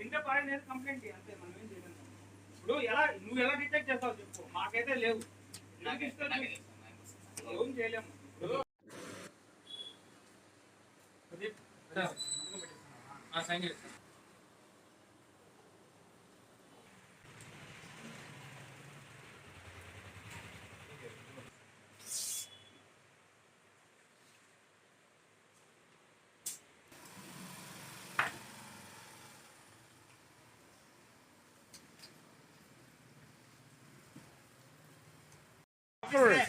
తింటే లేదు కంప్లైంట్ అంతే మనం ఏం చేయలేము ఇప్పుడు ఎలా నువ్వు ఎలా డిటెక్ట్ చేస్తావు చెప్పు. మాకైతే లేవు. ఏం చేయలేము ఇప్పుడు ప్రదీప్,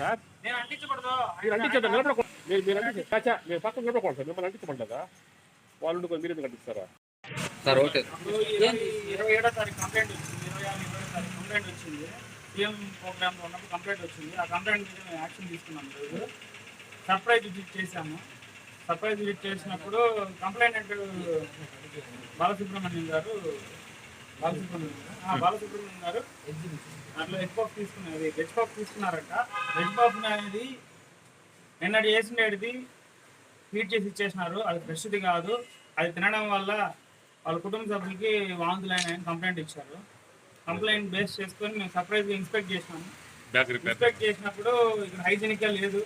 సార్ మీరు నిలబడకూడదు. మీరు మీరు అంటించండి చాచా మీరు పక్కన నిలబడకూడదు సార్ మిమ్మల్ని వాళ్ళు ఉండుకొని మీరు ఎందుకు అంటిస్తారా? Sir okay. ఇరవై ఏడో తారీఖు కంప్లైంట్ వచ్చింది. ఇరవై ఆరు ఇరవై తారీఖు కంప్లైంట్ వచ్చింది. సీఎం ప్రోగ్రామ్లో ఉన్నప్పుడు కంప్లైంట్ వచ్చింది. ఆ కంప్లైంట్ మీద మేము యాక్షన్ తీసుకున్నాం ఈరోజు. సర్ప్రైజ్ విజిట్ చేశాము. సర్ప్రైజ్ విజిట్ చేసినప్పుడు కంప్లైంట్ అంటే బాలసుబ్రహ్మణ్యం గారు బాలసుబ్రహ్మణ్యం గారు? హెడ్ తీసుకున్నది తీసుకున్నారంట. అనేది నిన్నటి వేసినది హీట్ చేసి ఇచ్చేసినారు. అది ఫ్రెష్ది కాదు. అది తినడం వల్ల వాళ్ళ కుటుంబ సభ్యులకి వాంతులైన కంప్లైంట్ ఇచ్చారు. కంప్లైంట్ బేస్ చేసుకొని మేము సర్ప్రైజ్గా ఇన్స్పెక్ట్ చేసినాము. ఇన్స్పెక్ట్ చేసినప్పుడు ఇక్కడ హైజీనిక్గా లేదు.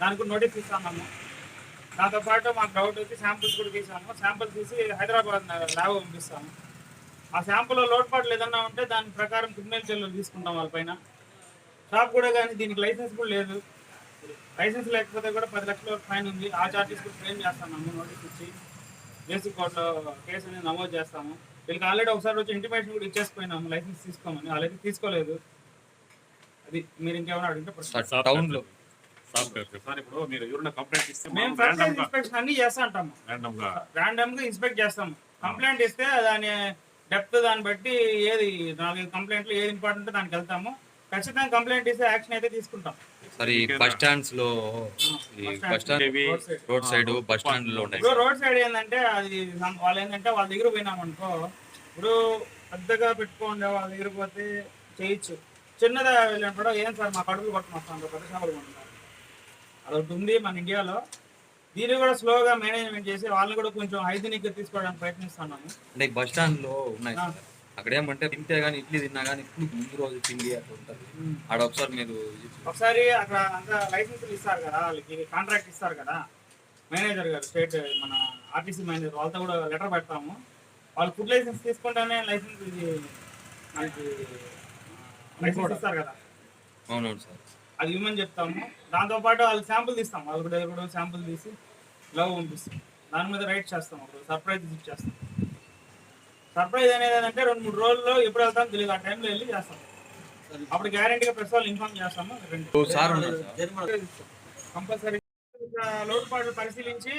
దానికి నోటీస్ ఇస్తామన్నాము. దాంతో పాటు మాకు డౌట్ వచ్చి శాంపుల్స్ కూడా తీసాము. శాంపుల్ తీసి హైదరాబాద్ ల్యాబ్ పంపిస్తాము. ఆ శాంపుల్లో లోటుపాట్లు ఏదన్నా ఉంటే దాని ప్రకారం క్రిమినల్ చర్యలు తీసుకుంటాం వాళ్ళపైన షాప్ కూడా కానీ దీనికి లైసెన్స్ కూడా లేదు. లైసెన్స్ లేకపోతే కూడా పది లక్షల వరకు ఫైన్ ఉంది. ఆ చార్జెస్ కూడా క్లెయిమ్ చేస్తాము నోటీస్ ఇచ్చి. బేసిక్ కోర్టులో కేసు అనేది నమోదు చేస్తాము. వీళ్ళకి ఆల్రెడీ ఒకసారి వచ్చి ఇంటిమేషన్ కూడా ఇచ్చేసిపోయినాము. లైసెన్స్ తీసుకోమని. వాళ్ళైతే తీసుకోలేదు. అది మీరు ఇంకేమైనా అడిగితే. సార్ టౌన్లో సాఫ్ట్వేర్ సార్ ఇప్పుడు మీరు ఎవరైనా కంప్లైంట్ ఇస్తే మేము ఇన్స్పెక్షన్ అన్ని చేస్తా గా. ర్యాండమ్గా ఇన్స్పెక్ట్ చేస్తాము. కంప్లైంట్ ఇస్తే దాని డెప్త్ దాన్ని బట్టి ఏది నాలుగు కంప్లైంట్లు ఏది ఇంపార్టెంట్ దానికి వెళ్తాము. ఖచ్చితంగా కంప్లైంట్ ఇస్తే యాక్షన్ అయితే తీసుకుంటాం. సార్ ఈ బస్ స్టాండ్స్లో ఈ bus stand road side. Bus స్టాండ్లో ఉన్నాయి. రోడ్ సైడ్ ఏంటంటే అది వాళ్ళు ఏంటంటే వాళ్ళ దగ్గర పోయినాం అనుకో ఇప్పుడు పెద్దగా పెట్టుకోండి వాళ్ళ దగ్గర పోతే చేయొచ్చు. చిన్నదా వెళ్ళినప్పుడు ఏం సార్ మా కడుపులు కొట్టడం వస్తాం పెద్ద షాపులు కొంటున్నారు అదొకటి ఉంది మన ఇండియాలో. దీన్ని కూడా స్లోగా మేనేజ్మెంట్ చేసి వాళ్ళని కూడా కొంచెం హైజీనిక్ తీసుకోవడానికి ప్రయత్నిస్తున్నాము. అంటే బస్ స్టాండ్లో ఉన్నాయి అక్కడ ఏమంటే తింటే గానీ ఇడ్లీ తిన్నా గానీ ఇప్పుడు ముందు రోజు తిండి అట్లా ఉంటుంది. ఆడ ఒకసారి మీరు ఒకసారి అక్కడ అంతా లైసెన్సులు ఇస్తారు కదా వాళ్ళకి కాంట్రాక్ట్ ఇస్తారు కదా. మేనేజర్ గారు స్టేట్ మన ఆర్టీసీ మేనేజర్ వాళ్ళతో కూడా లెటర్ పెడతాము. వాళ్ళు ఫుడ్ లైసెన్స్ తీసుకుంటేనే లైసెన్స్ మనకి లైసెన్స్ ఇస్తారు కదా. అవునవును సార్. అది ఇవ్వమని చెప్తాము. దాంతోపాటు వాళ్ళు శాంపుల్ తీస్తాం. వాళ్ళ దగ్గర కూడా శాంపుల్ తీసి లవ్ పంపిస్తాం. దాని మీద రైట్ చేస్తాం అప్పుడు సర్ప్రైజ్ విజిట్ చేస్తాం. సర్ప్రైజ్ అనేది ఏంటంటే రెండు మూడు రోజుల్లో ఎప్పుడు వెళ్తాం తెలియదు. ఆ టైంలో వెళ్ళి చేస్తాం. అప్పుడు గ్యారంటీగా ప్రెస్ వాళ్ళు ఇన్ఫార్మ్ చేస్తాము. కంపల్సరీ లోటుపాట్లు పరిశీలించి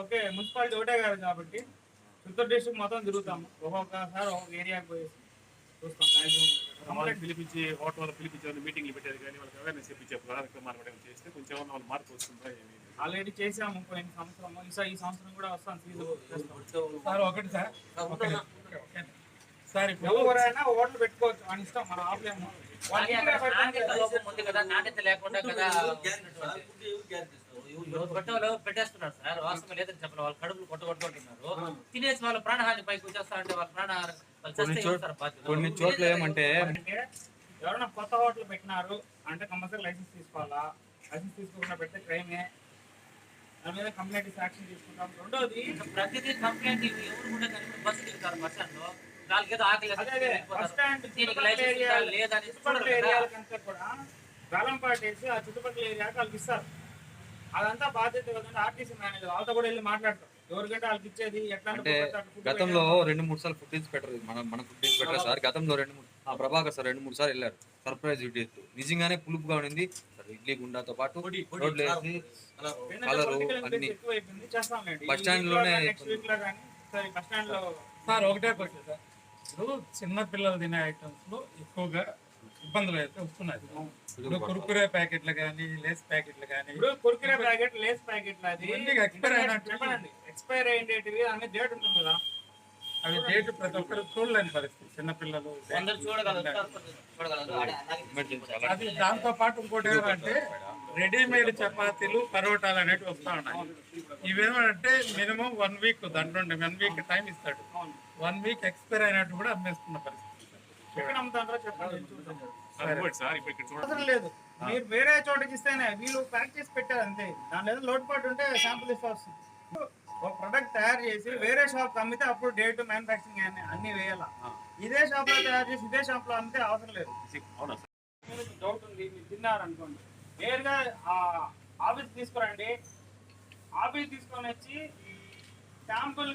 ఓకే మున్సిపాలిటీ ఒకటే కాదు కాబట్టి చిత్తూరు డిస్ట్రిక్ట్ మొత్తం తిరుగుతాము ఒక్కొక్కసారి ఒక్కొక్క ఏరియాకి పోయేసి. చూస్తాం maximum. పిలిపించి హోటల్ వాళ్ళు పిలిపించి ఏమైనా మీటింగ్లు పెట్టేది కానీ వాళ్ళకి అవేర్నెస్ ఇప్పించే కార్యక్రమాలు కూడా చేస్తే కొంచెం ఏమన్నా వాళ్ళు మార్పు వస్తుందా ఏమి ఆల్రెడీ చేసాము పోయిన సంవత్సరం ఈసారి ఈ సంవత్సరం కూడా వస్తాం సీజన్ సార్ ఒకటి సార్. సార్ ఎవరైనా ఓట్లు పెట్టుకోవచ్చు. అని ఇష్టం మనం ఆపలేము ఉంది కదా నాణ్యత లేకుండా కదా. పెట్టేస్తున్నారు సార్. వాస్తవం లేదని చెప్పాలి వాళ్ళ కడుపులు కొట్టగొట్టుకుంటున్నారు తినేసి వాళ్ళ ప్రాణహాని పైకి వచ్చేస్తా అంటే వాళ్ళ ప్రాణహారం వాళ్ళు కొన్ని చోట్ల- ఏమంటే ఎవరైనా కొత్త హోటల్ పెట్టినారు అంటే కంపల్సరీ లైసెన్స్ తీసుకోవాలా? లైసెన్స్ తీసుకోకుండా పెడితే క్రైమే. దాని మీద కంప్లైంట్ యాక్షన్ తీసుకుంటాం. రెండోది ప్రతిదీ కంప్లైంట్ ఎవరు కూడా కనుక బస్సు దిగుతారు బస్ స్టాండ్లో ఆకలి. బస్ స్టాండ్ చుట్టుపక్కల. ఏరియాలకంతా కూడా వేలం పాటేసి ఆ చుట్టుపక్కల ఏరియాకి వాళ్ళకి ఇస్తారు. అదంతా బాధ్యత ఆర్టీసీ మేనేజర్ వాళ్ళతో కూడా వెళ్ళి మాట్లాడతాం. గతంలో రెండు మూడు సార్లు ఫుడ్ ఇన్స్పెక్టర్ మన మన ఫుడ్ ఇన్స్పెక్టర్ సార్. గతంలో రెండు మూడు ఆ ప్రభాకర్ సార్ రెండు మూడు సార్లు వెళ్ళారు. సర్ప్రైజ్ డ్యూటీ నిజంగానే పులుపుగా ఉండింది. సార్ ఇడ్లీ గుండాతో పాటు రోడ్లు వేసి కలరు అన్ని బస్ స్టాండ్లోనే సరే ఒకటే సార్. ఇప్పుడు చిన్న పిల్లలు తినే ఐటమ్స్లో ఎక్కువగా ఇబ్బందులు అయితే వస్తున్నాయి. ఇప్పుడు కురుకురే ప్యాకెట్లు కానీ లేస్ ప్యాకెట్లు కానీ ఇప్పుడు కుర్కురే ప్యాకెట్ లేస్ ప్యాకెట్ అది expire అయినట్టు. ఎక్స్పైర్ అయ్యేటివి అనే డేట్ ఉంటుంది కదా. అవి డేట్ ప్రతి ఒక్కరు చూడలేని పరిస్థితి. చిన్నపిల్లలు అది దాంతో పాటు ఇంకోటి ఏమంటే రెడీమేడ్ చపాతీలు పరోటాలు అనేవి వస్తా ఉన్నాయి. ఇవేమంటే మినిమం వన్ వీక్ దాంట్లో వన్ వీక్ టైం ఇస్తాడు. వన్ వీక్ ఎక్స్పైర్ అయినట్టు కూడా అమ్మేస్తున్న పరిస్థితి. ఎక్కడ అమ్ముతారో చెప్పండి. అవసరం లేదు. మీరు వేరే చోటకి ఇస్తేనే వీళ్ళు ప్యాక్ చేసి పెట్టారు అంతే. దాని ఏదో లోటుపాటు ఉంటే శాంపుల్ ఇస్తే వస్తుంది. ఒక ప్రొడక్ట్ తయారు చేసి వేరే షాప్ అమ్మితే అప్పుడు డేట్ మ్యానుఫాక్చరింగ్ అన్ని అన్ని వేయాల? ఇదే షాప్లో తయారు చేసి ఇదే షాప్లో అమ్మితే అవసరం లేదు. డౌట్ ఉంది మీరు తిన్నారు అనుకోండి నేరుగా ఆ ఆఫీస్ తీసుకురండి. ఆఫీస్ తీసుకొని వచ్చి శాంపుల్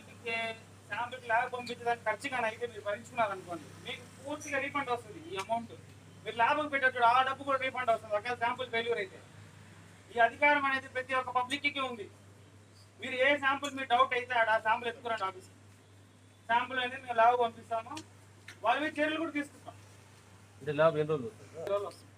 శాంపుల్ ల్యాబ్ పంపించడానికి ఖర్చు కానీ అయితే మీరు భరించుకున్నారు అనుకోండి మీకు పూర్తిగా రీఫండ్ వస్తుంది ఈ అమౌంట్ మీరు ల్యాబ్కి పెట్టచ్చు ఆ డబ్బు కూడా రీఫండ్ వస్తుంది. ఒకవేళ శాంపుల్ ఫెయిల్యూర్ అయితే. ఈ అధికారం అనేది ప్రతి ఒక్క పబ్లిక్కి ఉంది. మీరు ఏ శాంపుల్ మీ డౌట్ అయితే ఆడ ఆ శాంపుల్ ఎత్తుకురండి ఆఫీస్ శాంపుల్ అనేది మేము ల్యాబ్ పంపిస్తాము. వాళ్ళ మీద చర్యలు కూడా తీసుకుంటాం. అంటే ల్యాబ్ ఎన్ని రోజులు వస్తుంది?